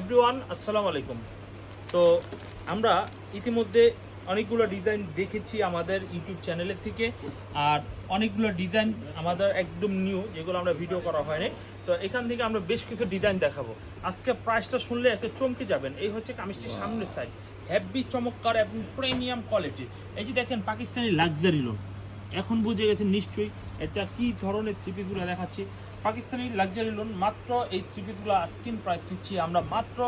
Everyone আসসালামু আলাইকুম। তো আমরা ইতিমধ্যে অনেকগুলো ডিজাইন দেখেছি আমাদের ইউটিউব চ্যানেলের থেকে আর অনেকগুলো ডিজাইন আমাদের একদম নিউ যেগুলো আমরা ভিডিও করা হয়নি। তো এখান থেকে আমরা বেশ কিছু ডিজাইন দেখাবো। আজকে প্রাইসটা শুনলে একটা চমকে যাবেন। এই হচ্ছে কামিজটির সামনের সাইড হেভি চমৎকার এবং প্রিমিয়াম কোয়ালিটি এই যে দেখেন পাকিস্তানি লাক্সারি লোন এখন বুঝে গেছেন নিশ্চয়ই এটা কি ধরনের থ্রি পিসগুলো দেখাচ্ছি। পাকিস্তানি লাক্সারি লোন মাত্র এই থ্রি পিসগুলো স্ক্রিন প্রাইস দিচ্ছি আমরা মাত্র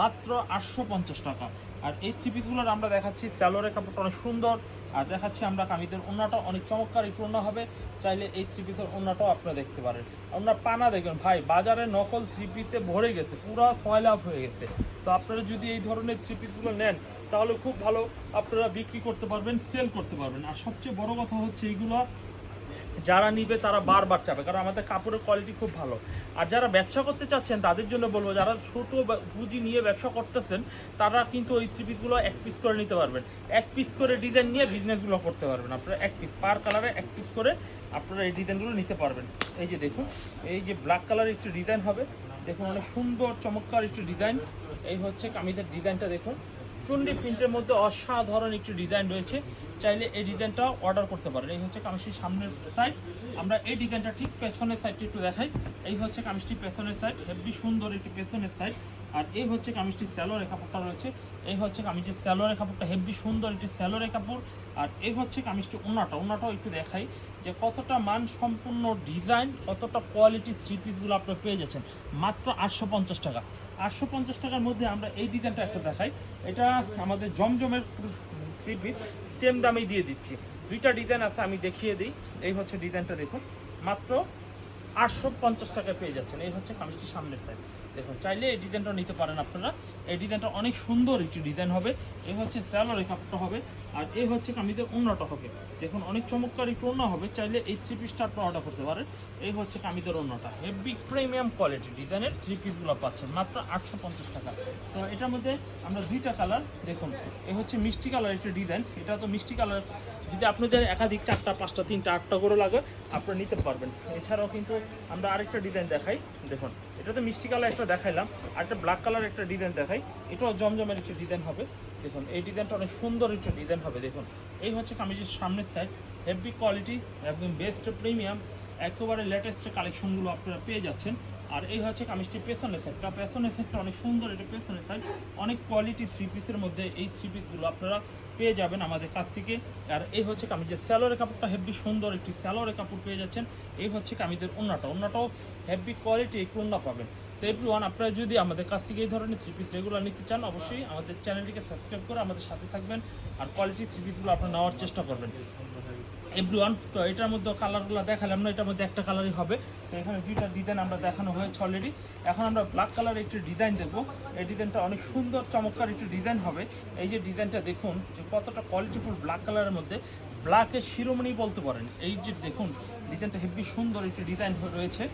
মাত্র আটশো পঞ্চাশ টাকা। আর এই থ্রি পিসগুলোর আমরা দেখাচ্ছি স্যালোরের কাপড়টা অনেক সুন্দর। আর দেখাচ্ছি আমরা কামিদের ওনাটা অনেক চমৎকার ওনা হবে। চাইলে এই থ্রি পিসের ওনাটাও আপনারা দেখতে পারেন। ওনার পানা দেখবেন, ভাই, বাজারে নকল থ্রি পিসে ভরে গেছে, পুরো সয়লা আপ হয়ে গেছে। তো আপনারা যদি এই ধরনের থ্রি পিসগুলো নেন, তাহলে খুব ভালো। আপনারা বিক্রি করতে পারবেন সেল করতে পারবেন। আর সবচেয়ে বড় কথা হচ্ছে এইগুলো যারা নিবে তারা বারবার চাবে, কারণ আমাদের কাপড়ের কোয়ালিটি খুব ভালো। আর যারা ব্যবসা করতে চাচ্ছেন, তাদের জন্য বলব, যারা ছোট পুঁজি নিয়ে ব্যবসা করতেছেন, তারা কিন্তু ওই থ্রি পিসগুলো এক পিস করে নিতে পারবেন। এক পিস করে ডিজাইন নিয়ে বিজনেসগুলো করতে পারবেন। আপনারা এক পিস পার কালারে এক পিস করে আপনারা এই ডিজাইনগুলো নিতে পারবেন। এই যে দেখুন, এই যে ব্ল্যাক কালারের একটু ডিজাইন হবে। দেখুন, অনেক সুন্দর, চমৎকার একটু ডিজাইন এই হচ্ছে কামিজের ডিজাইনটা দেখুন। চুন্ডি প্রিন্টের মধ্যে অসাধারণ একটি ডিজাইন রয়েছে। চাইলে এই ডিজাইনটা অর্ডার করতে পারেন। এই হচ্ছে কামিজটির সামনের সাইড আমরা এই ডিজাইনটা ঠিক পেছনের সাইডটি একটু দেখাই। এই হচ্ছে কামিজটির পেছনের সাইড হেভি সুন্দর একটি পেছনের সাইড আর এই হচ্ছে কামিজটির স্যালোরের কাপড়টা রয়েছে। এই হচ্ছে কামিজের স্যালোরের কাপড়টা হেভি সুন্দর একটি স্যালোরের কাপড় আর এই হচ্ছে কামিজটি ওনাটা ওনাটাও একটু দেখাই যে কতটা মান সম্পূর্ণ ডিজাইন কতটা কোয়ালিটি থ্রি পিসগুলো আপনারা পেয়ে যাচ্ছেন। মাত্র আটশো পঞ্চাশ টাকা। আটশো পঞ্চাশ টাকার মধ্যে আমরা এই ডিজাইনটা একটা দেখাই। এটা আমাদের জমজমের থ্রি পিস সেম দামেই দিয়ে দিচ্ছি। দুইটা ডিজাইন আছে, আমি দেখিয়ে দিই। এই হচ্ছে ডিজাইনটা দেখুন। মাত্র আটশো পঞ্চাশ টাকায় পেয়ে যাচ্ছেন। এই হচ্ছে কামিজটির সামনের সাইড দেখুন, চাইলে এই ডিজাইনটা নিতে পারেন আপনারা। এই ডিজাইনটা অনেক সুন্দর একটি ডিজাইন হবে। এই হচ্ছে স্যালোর কাপড়টা হবে আর এই হচ্ছে কামিজের অন্যটা হবে। দেখুন, অনেক চমৎকার একটু অন্য হবে। চাইলে এই থ্রি পিসটা আপনারা অর্ডার করতে পারেন। এই হচ্ছে কামিজের অন্যটা হেভি প্রিমিয়াম কোয়ালিটি ডিজাইনের থ্রি পিসগুলো পাচ্ছেন। মাত্র আটশো পঞ্চাশ টাকা। তো এটার মধ্যে আমরা দুইটা কালার দেখুন এই হচ্ছে মিষ্টি কালার একটা ডিজাইন। এটা তো মিষ্টি কালার যদি আপনাদের একাধিক চারটা, পাঁচটা, তিনটা, আটটা করে লাগে আপনারা নিতে পারবেন। এছাড়াও কিন্তু আমরা আরেকটা ডিজাইন দেখাই। দেখুন এটা তো মিষ্টি কালার একটা দেখাইলাম, আর একটা ব্ল্যাক কালার একটা ডিজাইন দেখাই। এটাও জমজমের একটা ডিজাইন হবে। দেখুন, এই ডিজাইনটা অনেক সুন্দর একটা ডিজাইন হবে, দেখুন। এই হচ্ছে কামিজের সামনের সাইড হেভি কোয়ালিটি একদম বেস্ট প্রিমিয়াম একেবারে লেটেস্ট কালেকশনগুলো আপনারা পেয়ে যাচ্ছেন। আর এই হচ্ছে কামিজটি পেছনের সাইডটা পেছনের সাইডটা অনেক সুন্দর, এটা পেছনের সাইড অনেক কোয়ালিটি থ্রি পিসের মধ্যে এই থ্রি পিসগুলো আপনারা পেয়ে যাবেন আমাদের কাছ থেকে। আর এই হচ্ছে কামিজের স্যালোরের কাপড়টা হেভি সুন্দর একটি স্যালোরের কাপড় পেয়ে যাচ্ছেন। এই হচ্ছে কামিজের ওন্নাটা ওন্নাটাও হেভি কোয়ালিটি একটু পাবেন। তো এভরিওয়ান আপনারা যদি আমাদের কাছ থেকে এই ধরনের থ্রি পিস রেগুলার নিতে চান, অবশ্যই আমাদের চ্যানেলটিকে সাবস্ক্রাইব করে আমাদের সাথে থাকবেন আর কোয়ালিটি থ্রি পিসগুলো আপনারা নেওয়ার চেষ্টা করবেন। এভরিওয়ান তো এটার মধ্যে কালারগুলো দেখালাম না, এটার মধ্যে একটা কালারই হবে। তো এখানে দুইটা ডিজাইন আমরা দেখানো হয়েছে অলরেডি এখন আমরা ব্ল্যাক কালার একটি ডিজাইন দেখব। এই ডিজাইনটা অনেক সুন্দর, চমৎকার একটি ডিজাইন হবে। এই যে ডিজাইনটা দেখুন, যে কতটা কোয়ালিটিফুল ব্ল্যাক কালারের মধ্যে ব্ল্যাকের শিরোমণি বলতে পারেন। এই যে দেখুন ডিজাইনটা হেভি সুন্দর একটি ডিজাইন রয়েছে।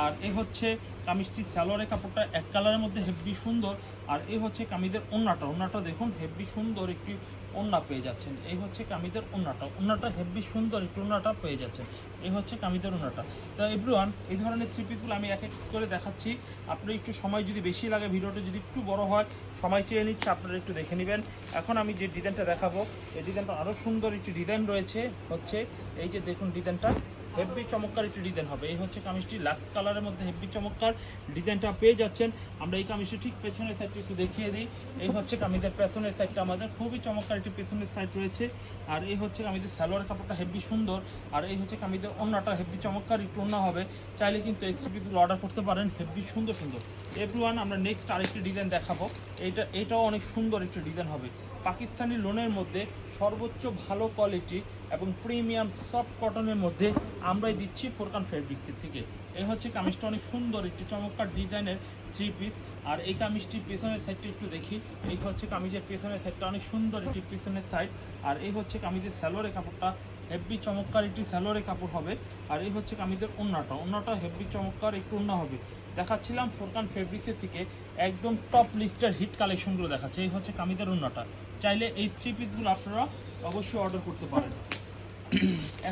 আর এই হচ্ছে কামিজটি স্যালোয়ারের কাপড়টা এক কালারের মধ্যে হেভি সুন্দর। আর এই হচ্ছে কামিজের ওন্নাটা। ওন্নাটা দেখুন, হেভি সুন্দর একটি ওন্না পেয়ে যাচ্ছেন। এই হচ্ছে কামিজের ওন্নাটা। ওন্নাটা হেভি সুন্দর একটু ওন্নাটা পেয়ে যাচ্ছেন। এই হচ্ছে কামিজের ওন্নাটা। তো এভরিওয়ান এই ধরনের থ্রি পিসগুলো আমি এক এক করে দেখাচ্ছি। আপনার একটু সময় যদি বেশি লাগে, ভিডিওটা যদি একটু বড় হয়, সময় চেয়ে নিচ্ছে, আপনারা একটু দেখে নেবেন। এখন আমি যে ডিজাইনটা দেখাবো, এই ডিজাইনটা আরও সুন্দর একটি ডিজাইন রয়েছে। হচ্ছে এই যে দেখুন ডিজাইনটা। হেভি চমৎকার একটি ডিজাইন হবে। এই হচ্ছে কামিজটি লাক্স কালারের মধ্যে হেভি চমৎকার ডিজাইনটা পেয়ে যাচ্ছেন। আমরা এই কামিজটি ঠিক পেছনের সাইডটি একটু দেখিয়ে দিই। এই হচ্ছে কামিজের পেছনের সাইডটা আমাদের। খুবই চমৎকার একটি পেছনের সাইড রয়েছে। আর এই হচ্ছে কামিজের সালোয়ার কাপড়টা হেভি সুন্দর। আর এই হচ্ছে কামিজের অন্যটা হেভি চমৎকার, একটু অন্য হবে। চাইলে কিন্তু এই থ্রিপিগুলো অর্ডার করতে পারেন। হেভি সুন্দর সুন্দর। এভরিওয়ান আমরা নেক্সট আরেকটি ডিজাইন দেখাবো। এইটা, এটাও অনেক সুন্দর একটি ডিজাইন হবে। পাকিস্তানি লোনের মধ্যে সর্বোচ্চ ভালো কোয়ালিটি এবং প্রিমিয়াম সফট কটনের মধ্যে আমরাই দিচ্ছি ফোরকান ফেব্রিক্সের থেকে। এই হচ্ছে কামিজটা অনেক সুন্দর, একটি চমৎকার ডিজাইনের থ্রি পিস আর এই কামিজটির পেছনের সাইডটা একটু দেখি। এই হচ্ছে কামিজের পেছনের সাইডটা অনেক সুন্দর একটি পেছনের সাইড আর এই হচ্ছে কামিজের স্যালোরের কাপড়টা হেভি চমৎকার একটি স্যালোরের কাপড় হবে। আর এই হচ্ছে কামিজের ওন্নাটা ওন্নাটা হেভি চমৎকার একটু ওন্না হবে। দেখাচ্ছিলাম ফোরকান ফেব্রিক্সের থেকে একদম টপ লিস্টের হিট কালেকশনগুলো দেখাচ্ছে। এই হচ্ছে কামিজের ওন্নাটা চাইলে এই থ্রি পিসগুলো আপনারা অবশ্যই অর্ডার করতে পারেন।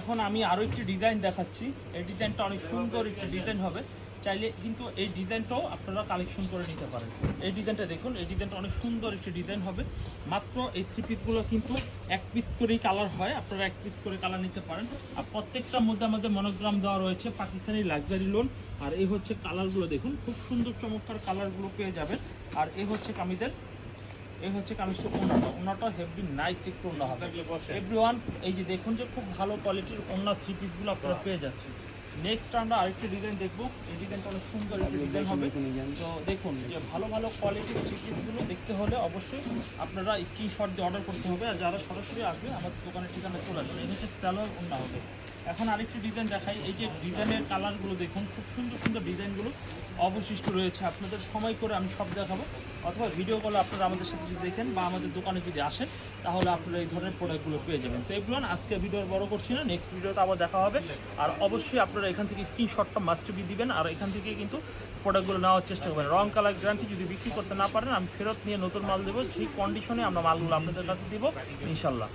এখন আমি আরও একটি ডিজাইন দেখাচ্ছি। এই ডিজাইনটা অনেক সুন্দর একটি ডিজাইন হবে। চাইলে কিন্তু এই ডিজাইনটাও আপনারা কালেকশন করে নিতে পারেন। এই ডিজাইনটা দেখুন, এই ডিজাইনটা অনেক সুন্দর একটি ডিজাইন হবে। মাত্র এই থ্রি পিসগুলো কিন্তু এক পিস করেই কালার হয়। আপনারা এক পিস করে কালার নিতে পারেন। আর প্রত্যেকটার মধ্যে আমাদের মনোগ্রাম দেওয়া রয়েছে, পাকিস্তানি লাক্সারি লোন আর এই হচ্ছে কালারগুলো দেখুন, খুব সুন্দর চমৎকার কালারগুলো পেয়ে যাবেন। আর এই হচ্ছে কামিদের এই হচ্ছে কামিজটা ওনাটা ওনাটা হেভি নাইস একটু ওনা হবে। এভরিওয়ান এই যে দেখুন যে খুব ভালো কোয়ালিটির ওনা থ্রি পিসগুলো আপনারা পেয়ে যাচ্ছেন। নেক্সট আমরা আরেকটি ডিজাইন দেখব। এই ডিজাইনটা অনেক সুন্দর একটি ডিজাইন হবে। তো দেখুন যে ভালো ভালো কোয়ালিটির থ্রি পিসগুলো দেখতে হলে অবশ্যই আপনারা স্ক্রিনশট দিয়ে অর্ডার করতে হবে। আর যারা সরাসরি আসবে আমাদের দোকানের ঠিকানা চলে আসবে এই হচ্ছে স্যালোয়ার ওনা হবে। এখন আরেকটি ডিজাইন দেখাই। এই যে ডিজাইনের কালারগুলো দেখুন, খুব সুন্দর সুন্দর ডিজাইনগুলো অবশিষ্ট রয়েছে। আপনাদের সময় করে আমি সব দেখাবো। অথবা ভিডিও কলে আপনারা আমাদের সাথে যদি দেখেন বা আমাদের দোকানে যদি আসেন, তাহলে আপনারা এই ধরনের প্রোডাক্টগুলো পেয়ে যাবেন। তো এগুলো আজকে ভিডিও বড় করছি না নেক্সট ভিডিওতে আবার দেখা হবে। আর অবশ্যই আপনারা এখান থেকে স্ক্রিনশটটা মাস্ট বি দিবেন, আর এখান থেকে কিন্তু প্রোডাক্টগুলো নেওয়ার চেষ্টা করবেন। রং কালার গ্যারান্টি যদি বিক্রি করতে না পারেন, আমি ফেরত নিয়ে নতুন মাল দেবো, সেই কন্ডিশনে আমরা মালগুলো আপনাদের কাছে দিব ইনশাল্লাহ